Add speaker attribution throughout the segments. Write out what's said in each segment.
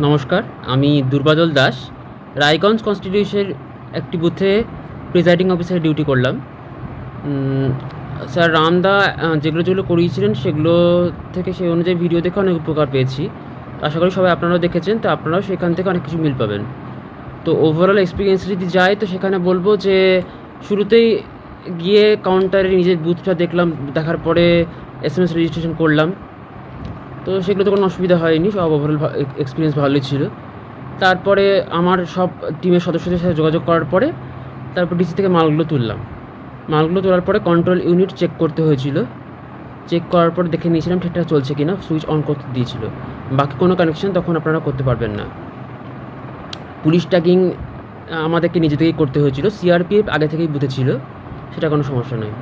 Speaker 1: নমস্কার, আমি দুর্বাদল দাস। রায়গঞ্জ কনস্টিটিউশনের একটি বুথে প্রিজাইডিং অফিসারে ডিউটি করলাম। স্যার রামদা যেগুলো যেগুলো করিয়েছিলেন সেগুলো থেকে সেই অনুযায়ী ভিডিও দেখে অনেক উপকার পেয়েছি। আশা করি সবাই আপনারাও দেখেছেন, তো আপনারাও সেখান থেকে অনেক কিছু মিল পাবেন। তো ওভারঅল এক্সপিরিয়েন্স যদি যায়, তো সেখানে বলব যে শুরুতেই গিয়ে কাউন্টারে নিজের বুথটা দেখলাম, দেখার পরে এস এম এস রেজিস্ট্রেশন করলাম। তো সেগুলোতে কোনো অসুবিধা হয়নি, সব ওভারঅল এক্সপিরিয়েন্স ভালোই ছিল। তারপরে আমার সব টিমের সদস্যদের সাথে যোগাযোগ করার পরে তারপর ডিসি থেকে মালগুলো তুললাম। মালগুলো তোলার পরে কন্ট্রোল ইউনিট চেক করতে হয়েছিল। চেক করার পর দেখে নিয়েছিলাম ঠিকঠাক চলছে কিনা সুইচ অন করতে দিয়েছিল। বাকি কোনো কানেকশন তখন আপনারা করতে পারবেন না। পুলিশ ট্যাগিং আমাদেরকে নিজে থেকেই করতে হয়েছিল। সিআরপিএফ আগে থেকেই বুথে ছিল, সেটা কোনো সমস্যা নয়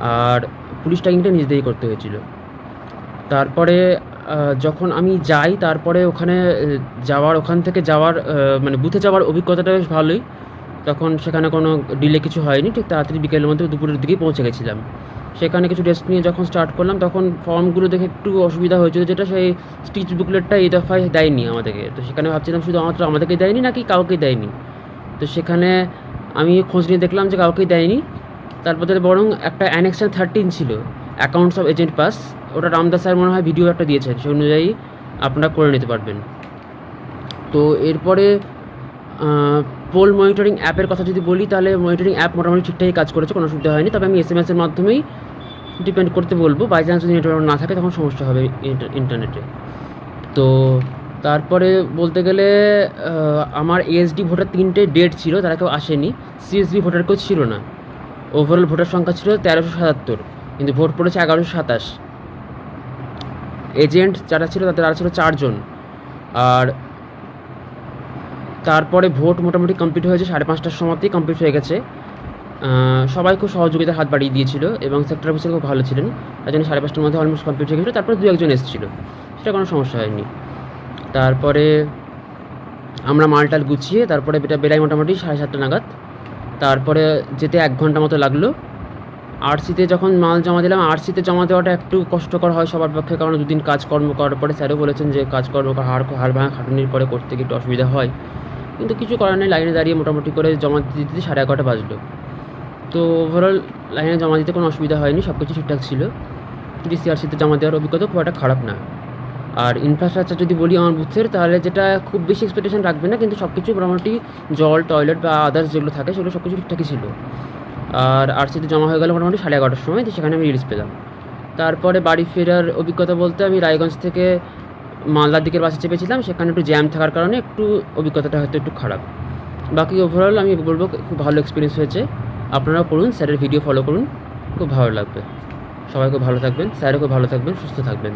Speaker 1: আর পুলিশ ট্যাগিংটা নিজে থেকেই করতে হয়েছিল। তারপরে যখন আমি যাই, তারপরে ওখানে যাওয়ার, ওখান থেকে যাওয়ার মানে বুথে যাওয়ার অভিজ্ঞতাটা বেশ ভালোই। তখন সেখানে কোনো ডিলে কিছু হয়নি, ঠিক তাড়াতাড়ি বিকেলের মধ্যে দুপুরের দিকেই পৌঁছে গেছিলাম। সেখানে কিছু রেস্ট নিয়ে যখন স্টার্ট করলাম, তখন ফর্মগুলো দেখে একটু অসুবিধা হয়েছিল, যেটা সেই স্টিচ বুকলেটটা এই দফায় দেয়নি আমাদেরকে। তো সেখানে ভাবছিলাম শুধু মাত্র আমাদেরকে দেয়নি, নাকি কাউকে দেয়নি? তো সেখানে আমি খোঁজ নিয়ে দেখলাম যে কাউকেই দেয়নি। তারপর বরং একটা অ্যানেকশন থার্টিন ছিল। অ্যাকাউন্টস অফ এজেন্ট পাস ওটা রামদাস স্যার মনে হয় ভিডিও একটা দিয়েছেন, সেই অনুযায়ী আপনারা করে নিতে পারবেন। তো এরপরে পোল মনিটরিং অ্যাপের কথা যদি বলি, তাহলে মনিটরিং অ্যাপ মোটামুটি ঠিকঠাকই কাজ করেছে, কোনো অসুবিধা হয়নি। তবে আমি এস এম এসের মাধ্যমেই ডিপেন্ড করতে বলব। বাই চান্স যদি নেটওয়ার্ক না থাকে, তখন সমস্যা হবে ইন্টার- ইন্টারনেটে তো তারপরে বলতে গেলে আমার এএসডি ভোটার তিনটে ডেট ছিল, তারা কেউ আসেনি। সিএসবি ভোটার কেউ ছিল না। ওভারঅল ভোটার সংখ্যা ছিল তেরোশো সাতাত্তর। কিন্তু ভোট পড়েছে এগারোশো সাতাশ। এজেন্ট যারা ছিল তাদের তারা ছিল চারজন। আর তারপরে ভোট মোটামুটি কমপ্লিট হয়েছে সাড়ে পাঁচটার সময়তেই কমপ্লিট হয়ে গেছে। সবাই খুব সহযোগিতার হাত বাড়িয়ে দিয়েছিল এবং সেক্টর অফিসার খুব ভালো ছিলেন। তার জন্য সাড়ে পাঁচটার মধ্যে অলমোস্ট কমপ্লিট হয়ে গেছিল। তারপরে দু একজন এসেছিল। সেটা কোনো সমস্যা হয়নি। তারপরে আমরা মালটাল গুছিয়ে তারপরে এটা বেড়াই মোটামুটি সাড়ে সাতটা নাগাদ। তারপরে যেতে এক ঘণ্টা মতো লাগল। আরসিতে যখন মাল জমা দিলাম, আরসিতে জমা দেওয়াটা একটু কষ্টকর হয় সবার পক্ষে। কারণ দুদিন কাজকর্ম করার পরে স্যারও বলেছেন যে কাজকর্ম হাড় হাড় ভাঙা, খাটুনির পরে করতে একটু অসুবিধা হয়। কিন্তু কিছু করার নেই, লাইনে দাঁড়িয়ে মোটামুটি করে জমা দিতে দিতে সাড়ে এগারোটা বাজলো। তো ওভারঅল লাইনে জমা দিতে কোনো অসুবিধা হয়নি সব কিছু ঠিকঠাক ছিল। ডিসিআরসিতে জমা দেওয়ার অভিজ্ঞতা খুব একটা খারাপ না। আর ইনফ্রাস্ট্রাকচার যদি বলি আমার বুথের, তাহলে যেটা খুব বেশি এক্সপেকটেশন রাখবে না, কিন্তু সব কিছু মোটামুটি জল টয়লেট বা আদার্স যেগুলো থাকে, সেগুলো সব কিছু ঠিকঠাকই ছিল। আর আরসিতে জমা হয়ে গেল মোটামুটি সাড়ে এগারোটার সময়, তো সেখানে আমি রিলিজ পেলাম। তারপরে বাড়ি ফেরার অভিজ্ঞতা বলতে আমি রায়গঞ্জ থেকে মালদার দিকের বাসে চেপেছিলাম, সেখানে একটু জ্যাম থাকার কারণে একটু অভিজ্ঞতাটা হয়তো একটু খারাপ। বাকি ওভারঅল আমি বলব খুব ভালো এক্সপিরিয়েন্স হয়েছে। আপনারাও করুন, স্যারের ভিডিও ফলো করুন, খুব ভালো লাগবে। সবাই খুব ভালো থাকবেন, স্যারও খুব ভালো থাকবেন, সুস্থ থাকবেন।